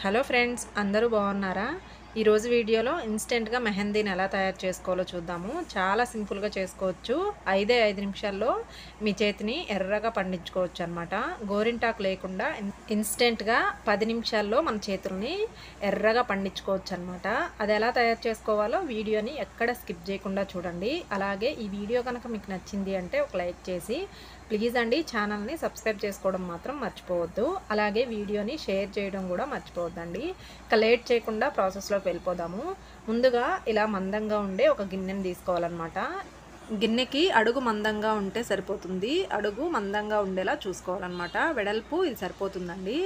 Hello friends అందరూ బాగున్నారా? ఈరోజు వీడియోలో ఇన్స్టెంట్గా మెహందీని ఎలా తయారు చేసుకోవాలో చూద్దాము. చాలా సింపుల్గా చేసుకోవచ్చు. ఐదే ఐదు నిమిషాల్లో మీ చేతిని ఎర్రగా పండించుకోవచ్చు అనమాట గోరింటాకు లేకుండా ఇన్స్టెంట్గా పది నిమిషాల్లో మన చేతుల్ని ఎర్రగా పండించుకోవచ్చు అనమాట అది ఎలా తయారు చేసుకోవాలో వీడియోని ఎక్కడ స్కిప్ చేయకుండా చూడండి. అలాగే ఈ వీడియో కనుక మీకు నచ్చింది అంటే ఒక లైక్ చేసి ప్లీజ్ అండి ఛానల్ని సబ్స్క్రైబ్ చేసుకోవడం మాత్రం మర్చిపోవద్దు. అలాగే వీడియోని షేర్ చేయడం కూడా మర్చిపోవద్దండి. ఇక లేట్ చేయకుండా ప్రాసెస్లోకి వెళ్ళిపోదాము. ముందుగా ఇలా మందంగా ఉండే ఒక గిన్నెని తీసుకోవాలన్నమాట. గిన్నెకి అడుగు మందంగా ఉంటే సరిపోతుంది. అడుగు మందంగా ఉండేలా చూసుకోవాలన్నమాట. వెడల్పు ఇది సరిపోతుందండి.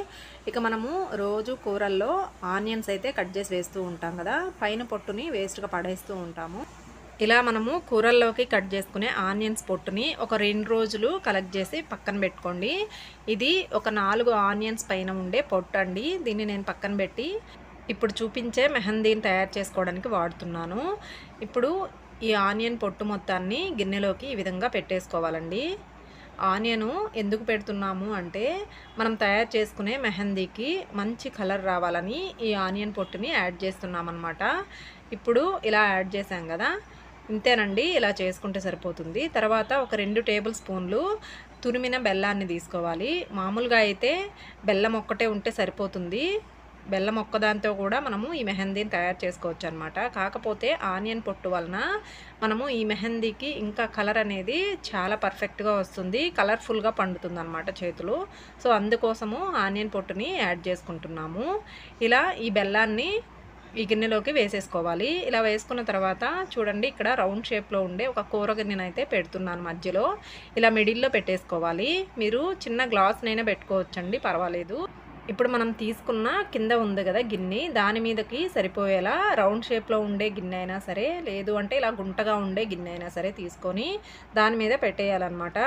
ఇక మనము రోజు కూరల్లో ఆనియన్స్ అయితే కట్ చేసి వేస్తూ ఉంటాం కదా. పైన పొట్టుని వేస్ట్గా పడేస్తూ ఉంటాము. ఇలా మనము కూరల్లోకి కట్ చేసుకునే ఆనియన్స్ పొట్టుని ఒక రెండు రోజులు కలెక్ట్ చేసి పక్కన పెట్టుకోండి. ఇది ఒక నాలుగు ఆనియన్స్ పైన ఉండే పొట్టు అండి. దీన్ని నేను పక్కన పెట్టి ఇప్పుడు చూపించే మెహందీని తయారు చేసుకోవడానికి వాడుతున్నాను. ఇప్పుడు ఈ ఆనియన్ పొట్టు మొత్తాన్ని గిన్నెలోకి ఈ విధంగా పెట్టేసుకోవాలండి. ఆనియను ఎందుకు పెడుతున్నాము అంటే మనం తయారు చేసుకునే మెహందీకి మంచి కలర్ రావాలని ఈ ఆనియన్ పొట్టుని యాడ్ చేస్తున్నామన్నమాట. ఇప్పుడు ఇలా యాడ్ చేసాం కదా ఇంతేనండి ఇలా చేసుకుంటే సరిపోతుంది. తర్వాత ఒక రెండు టేబుల్ స్పూన్లు తురిమిన బెల్లాన్ని తీసుకోవాలి. మామూలుగా అయితే బెల్లం ఒక్కటే ఉంటే సరిపోతుంది. బెల్లం ఒక్కదాంతో కూడా మనము ఈ మెహందీని తయారు చేసుకోవచ్చు అనమాట కాకపోతే ఆనియన్ పొట్టు వలన మనము ఈ మెహందీకి ఇంకా కలర్ అనేది చాలా పర్ఫెక్ట్గా వస్తుంది. కలర్ఫుల్గా పండుతుంది అనమాట చేతులు. సో అందుకోసము ఆనియన్ పొట్టుని యాడ్ చేసుకుంటున్నాము. ఇలా ఈ బెల్లాన్ని ఈ గిన్నెలోకి వేసేసుకోవాలి. ఇలా వేసుకున్న తర్వాత చూడండి ఇక్కడ రౌండ్ షేప్లో ఉండే ఒక కూర గిన్నెను అయితే పెడుతున్నాను మధ్యలో. ఇలా మిడిల్లో పెట్టేసుకోవాలి. మీరు చిన్న గ్లాస్నైనా పెట్టుకోవచ్చండి పర్వాలేదు. ఇప్పుడు మనం తీసుకున్న కింద ఉంది కదా గిన్నె దాని మీదకి సరిపోయేలా రౌండ్ షేప్లో ఉండే గిన్నె అయినా సరే లేదు అంటే ఇలా గుంటగా ఉండే గిన్నె అయినా సరే తీసుకొని దాని మీద పెట్టేయాలన్నమాట.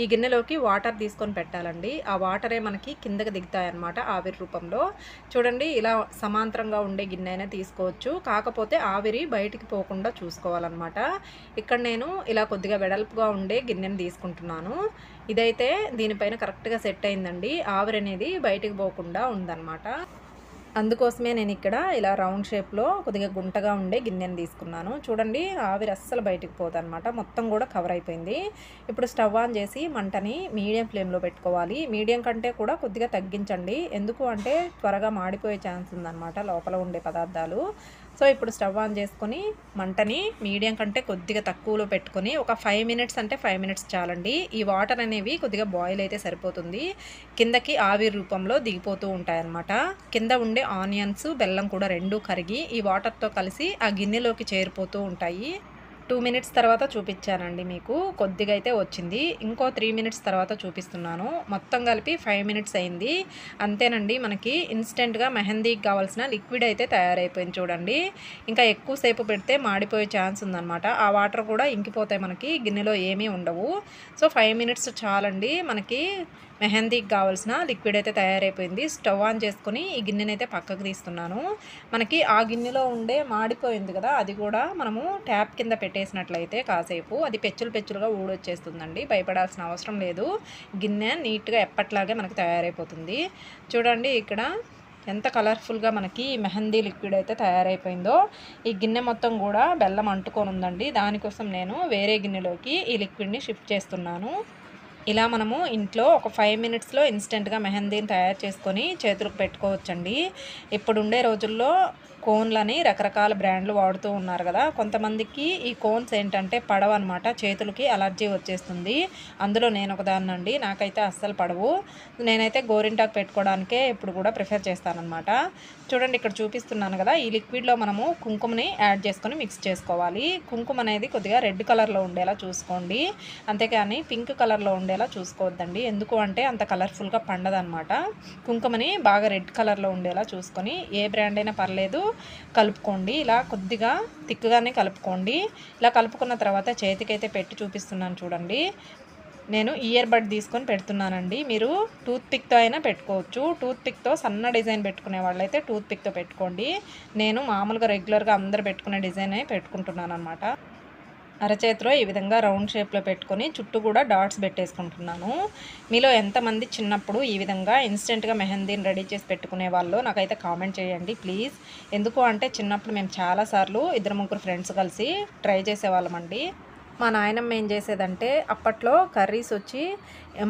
ఈ గిన్నెలోకి వాటర్ తీసుకొని పెట్టాలండి. ఆ వాటరే మనకి కిందకి దిగుతాయన్నమాట ఆవిరి రూపంలో. చూడండి ఇలా సమాంతరంగా ఉండే గిన్నె అయినా తీసుకోవచ్చు. కాకపోతే ఆవిరి బయటికి పోకుండా చూసుకోవాలన్నమాట. ఇక్కడ నేను ఇలా కొద్దిగా వెడల్పుగా ఉండే గిన్నెని తీసుకుంటున్నాను. ఇదైతే దీనిపైన కరెక్ట్గా సెట్ అయిందండి. ఆవిరి అనేది బయటికి పోకుండా ఉందన్నమాట. అందుకోసమే నేను ఇక్కడ ఇలా రౌండ్ షేప్లో కొద్దిగా గుంటగా ఉండే గిన్నెని తీసుకున్నాను. చూడండి ఆవిరి అస్సలు బయటికి పోదనమాట మొత్తం కూడా కవర్ అయిపోయింది. ఇప్పుడు స్టవ్ ఆన్ చేసి మంటని మీడియం ఫ్లేమ్లో పెట్టుకోవాలి. మీడియం కంటే కూడా కొద్దిగా తగ్గించండి. ఎందుకు అంటే త్వరగా మాడిపోయే ఛాన్స్ ఉందన్నమాట లోపల ఉండే పదార్థాలు. సో ఇప్పుడు స్టవ్ ఆన్ చేసుకొని మంటని మీడియం కంటే కొద్దిగా తక్కువలో పెట్టుకొని ఒక ఫైవ్ మినిట్స్ అంటే ఫైవ్ మినిట్స్ చాలండి. ఈ వాటర్ అనేవి కొద్దిగా బాయిల్ అయితే సరిపోతుంది. కిందకి ఆవిరి రూపంలో దిగిపోతూ ఉంటాయన్నమాట. కింద ఉండే ఆనియన్స్ బెల్లం కూడా రెండు కరిగి ఈ వాటర్తో కలిసి ఆ గిన్నెలోకి చేరిపోతూ ఉంటాయి. టూ మినిట్స్ తర్వాత చూపించానండి మీకు. కొద్దిగా అయితే వచ్చింది. ఇంకో త్రీ మినిట్స్ తర్వాత చూపిస్తున్నాను. మొత్తం కలిపి ఫైవ్ మినిట్స్ అయింది. అంతేనండి మనకి ఇన్స్టెంట్గా మెహందీకి కావాల్సిన లిక్విడ్ అయితే తయారైపోయింది చూడండి. ఇంకా ఎక్కువసేపు పెడితే మాడిపోయే ఛాన్స్ ఉందన్నమాట. ఆ వాటర్ కూడా ఇంకిపోతాయి మనకి గిన్నెలో ఏమీ ఉండవు. సో ఫైవ్ మినిట్స్ చాలండి. మనకి మెహందీకి కావాల్సిన లిక్విడ్ అయితే తయారైపోయింది. స్టవ్ ఆన్ చేసుకొని ఈ గిన్నెనైతే పక్కకు తీస్తున్నాను. మనకి ఆ గిన్నెలో ఉండే మాడిపోయింది కదా అది కూడా మనము ట్యాప్ కింద పెట్టేసినట్లయితే కాసేపు. అది పెచ్చులు పెచ్చులుగా ఊడొచ్చేస్తుందండి భయపడాల్సిన అవసరం లేదు. గిన్నె నీట్గా ఎప్పట్లాగే మనకి తయారైపోతుంది. చూడండి ఇక్కడ ఎంత కలర్ఫుల్గా మనకి మెహందీ లిక్విడ్ అయితే తయారైపోయిందో. ఈ గిన్నె మొత్తం కూడా బెల్లం అంటుకొని ఉందండి. దానికోసం నేను వేరే గిన్నెలోకి ఈ లిక్విడ్ని షిఫ్ట్ చేస్తున్నాను. ఇలా మనము ఇంట్లో ఒక ఫైవ్ మినిట్స్లో ఇన్స్టెంట్గా మెహందీని తయారు చేసుకొని చేతులకు పెట్టుకోవచ్చండి. ఇప్పుడు ఉండే రోజుల్లో కోన్లని రకరకాల బ్రాండ్లు వాడుతూ ఉన్నారు కదా. కొంతమందికి ఈ కోన్స్ ఏంటంటే పడవ అనమాట చేతులకి అలర్జీ వచ్చేస్తుంది. అందులో నేను ఒకదాన్నండి. నాకైతే అస్సలు పడవు. నేనైతే గోరింటాకు పెట్టుకోవడానికే ఇప్పుడు కూడా ప్రిఫర్ చేస్తానమాట చూడండి ఇక్కడ చూపిస్తున్నాను కదా. ఈ లిక్విడ్లో మనము కుంకుమని యాడ్ చేసుకొని మిక్స్ చేసుకోవాలి. కుంకుమ అనేది కొద్దిగా రెడ్ కలర్లో ఉండేలా చూసుకోండి. అంతేకాని పింక్ కలర్లో ఉండేలా చూసుకోవద్దండి. ఎందుకు అంటే అంత కలర్ఫుల్గా పండదనమాట కుంకుమని బాగా రెడ్ కలర్లో ఉండేలా చూసుకొని ఏ బ్రాండ్ అయినా పర్లేదు. కలుపుకోండి. ఇలా కొద్దిగా తిక్కుగానే కలుపుకోండి. ఇలా కలుపుకున్న తర్వాత చేతికైతే పెట్టి చూపిస్తున్నాను చూడండి. నేను ఇయర్ బడ్ తీసుకొని పెడుతున్నానండి. మీరు టూత్ పిక్తో అయినా పెట్టుకోవచ్చు. టూత్ పిక్తో సన్న డిజైన్ పెట్టుకునే వాళ్ళైతే టూత్ పిక్తో పెట్టుకోండి. నేను మామూలుగా రెగ్యులర్గా అందరు పెట్టుకునే డిజైన్ పెట్టుకుంటున్నాను అనమాట అరచేతిలో ఈ విధంగా రౌండ్ షేప్లో పెట్టుకొని చుట్టూ కూడా డాట్స్ పెట్టేసుకుంటున్నాను. మీలో ఎంతమంది చిన్నప్పుడు ఈ విధంగా ఇన్స్టెంట్గా మెహందీని రెడీ చేసి పెట్టుకునే వాళ్ళు నాకైతే కామెంట్ చేయండి ప్లీజ్. ఎందుకు అంటే చిన్నప్పుడు మేము చాలాసార్లు ఇద్దరు ముగ్గురు ఫ్రెండ్స్ కలిసి ట్రై చేసేవాళ్ళమండి. మా నాయనమ్మ ఏం చేసేదంటే అప్పట్లో కర్రీస్ వచ్చి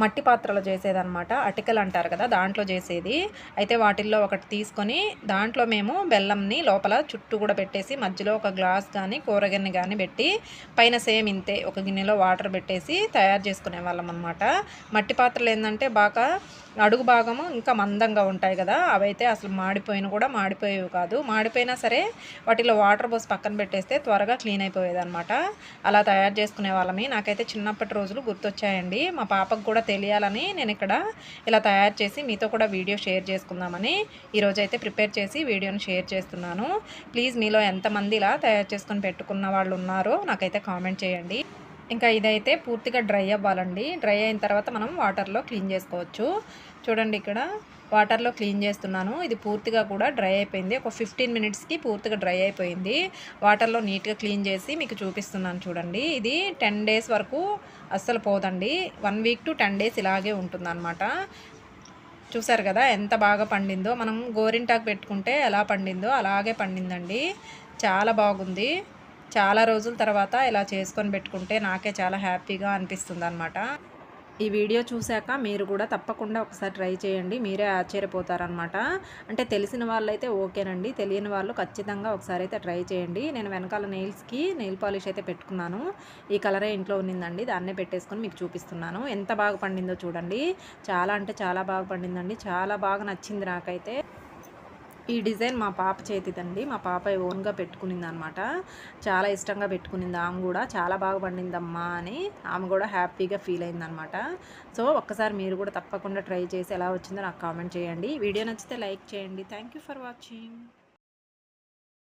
మట్టి పాత్రలో చేసేదనమాట అటికలు అంటారు కదా దాంట్లో చేసేది. అయితే వాటిల్లో ఒకటి తీసుకొని దాంట్లో మేము బెల్లంని లోపల చుట్టూ కూడా పెట్టేసి మధ్యలో ఒక గ్లాస్ కానీ కూరగిన్నె కానీ పెట్టి పైన సేమ్ ఇంతే ఒక గిన్నెలో వాటర్ పెట్టేసి తయారు చేసుకునే వాళ్ళం అనమాట మట్టి పాత్రలు ఏంటంటే బాగా అడుగు భాగము ఇంకా మందంగా ఉంటాయి కదా అవైతే అసలు మాడిపోయిన కూడా మాడిపోయేవి కాదు. మాడిపోయినా సరే వాటిలో వాటర్ పోసి పక్కన పెట్టేస్తే త్వరగా క్లీన్ అయిపోయేది అనమాట అలా తయారు చేసుకునే వాళ్ళమి. నాకైతే చిన్నప్పటి రోజులు గుర్తొచ్చాయండి. మా పాపకు కూడా తెలియాలని నేను ఇక్కడ ఇలా తయారు చేసి మీతో కూడా వీడియో షేర్ చేసుకుందామని ఈరోజు అయితే ప్రిపేర్ చేసి వీడియోని షేర్ చేస్తున్నాను. ప్లీజ్ మీలో ఎంతమంది ఇలా తయారు చేసుకొని పెట్టుకున్న వాళ్ళు ఉన్నారో నాకైతే కామెంట్ చేయండి. ఇంకా ఇదైతే పూర్తిగా డ్రై అవ్వాలండి. డ్రై అయిన తర్వాత మనం వాటర్లో క్లీన్ చేసుకోవచ్చు. చూడండి ఇక్కడ వాటర్లో క్లీన్ చేస్తున్నాను. ఇది పూర్తిగా కూడా డ్రై అయిపోయింది. ఒక ఫిఫ్టీన్ మినిట్స్కి పూర్తిగా డ్రై అయిపోయింది. వాటర్లో నీట్గా క్లీన్ చేసి మీకు చూపిస్తున్నాను చూడండి. ఇది టెన్ డేస్ వరకు అస్సలు పోదండి. One week to ten days ఇలాగే ఉంటుందన్నమాట. చూసారు కదా ఎంత బాగా పండిందో. మనం గోరింటాకు పెట్టుకుంటే ఎలా పండిందో అలాగే పండిందండి. చాలా బాగుంది. చాలా రోజుల తర్వాత ఇలా చేసుకొని పెట్టుకుంటే నాకే చాలా హ్యాపీగా అనిపిస్తుంది అనమాట ఈ వీడియో చూశాక మీరు కూడా తప్పకుండా ఒకసారి ట్రై చేయండి. మీరే ఆశ్చర్యపోతారనమాట అంటే తెలిసిన వాళ్ళైతే ఓకేనండి. తెలియని వాళ్ళు ఖచ్చితంగా ఒకసారి అయితే ట్రై చేయండి. నేను వెనకాల నెయిల్స్కి నెయిల్ పాలిష్ అయితే పెట్టుకున్నాను. ఈ కలరే ఇంట్లో ఉన్నిందండి. దాన్నే పెట్టేసుకొని మీకు చూపిస్తున్నాను. ఎంత బాగా పండిందో చూడండి. చాలా అంటే చాలా బాగా పండిందండి. చాలా బాగా నచ్చింది నాకైతే. ఈ డిజైన్ మా పాప చేతిదండి. మా పాప ఓన్గా పెట్టుకునింది అనమాట చాలా ఇష్టంగా పెట్టుకునింది ఆమె కూడా. చాలా బాగా పండిందమ్మా అని ఆమె కూడా హ్యాపీగా ఫీల్ అయిందనమాట. సో ఒక్కసారి మీరు కూడా తప్పకుండా ట్రై చేసి ఎలా వచ్చిందో నాకు కామెంట్ చేయండి. వీడియో నచ్చితే లైక్ చేయండి. Thank for watching.